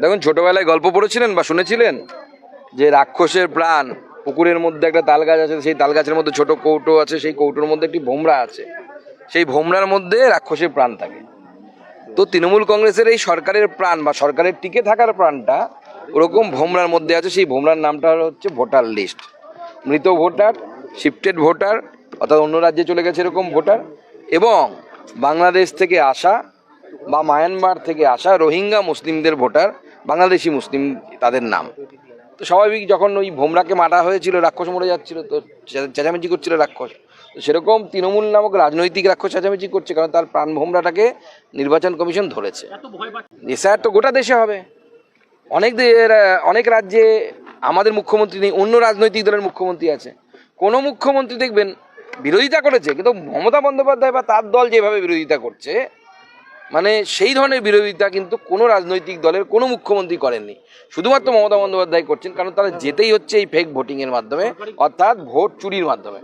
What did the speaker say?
দেখুন, ছোটবেলায় গল্প পড়েছিলেন বা শুনেছিলেন? যে রাক্ষসের প্রাণ পুকুরের মধ্যে একটা তাল গাছ আছে, সেই তাল গাছের মধ্যে ছোট কৌটো আছে, সেই কৌটোর মধ্যে একটি ভোমরা আছে। সেই ভোমরার মধ্যে রাক্ষসের প্রাণ থাকে। তো তৃণমূল কংগ্রেসের এই সরকারের প্রাণ বা সরকারের টিকে থাকার প্রাণটা ওরকম ভোমরার মধ্যে আছে, সেই ভোমরার নামটা হচ্ছে ভোটার লিস্ট। মৃত ভোটার, শিফটেড ভোটার, অর্থাৎ অন্য রাজ্যে চলে গেছে এরকম ভোটার, এবং বাংলাদেশ থেকে আসা বা মায়ানমার থেকে আসা রোহিঙ্গা মুসলিমদের ভোটার, বাংলাদেশি মুসলিম তাদের নাম। তো স্বাভাবিক যখন ওই ভোমরাকে মারা হয়েছিল, রাক্ষস মরে যাচ্ছিল, তো চেঁচামেচি করছিল রাক্ষস। তো সেরকম তৃণমূল নামক রাজনৈতিক রাক্ষস চেঁচামেচি করছে, কারণ তার প্রাণ ভোমরাটাকে নির্বাচন কমিশন ধরেছে। এসআর তো গোটা দেশে হবে। অনেক অনেক রাজ্যে আমাদের মুখ্যমন্ত্রী নেই, অন্য রাজনৈতিক দলের মুখ্যমন্ত্রী আছে। কোনো মুখ্যমন্ত্রী দেখবেন বিরোধিতা করেছে, কিন্তু মমতা বন্দ্যোপাধ্যায় বা তার দল যেভাবে বিরোধিতা করছে মানে সেই ধরনের বিরোধিতা কিন্তু কোনো রাজনৈতিক দলের কোনো মুখ্যমন্ত্রী করেননি। শুধুমাত্র মমতা বন্দ্যোপাধ্যায় করছেন কারণ তারা যেতেই হচ্ছে এই ফেক ভোটিংয়ের মাধ্যমে অর্থাৎ ভোট চুরির মাধ্যমে।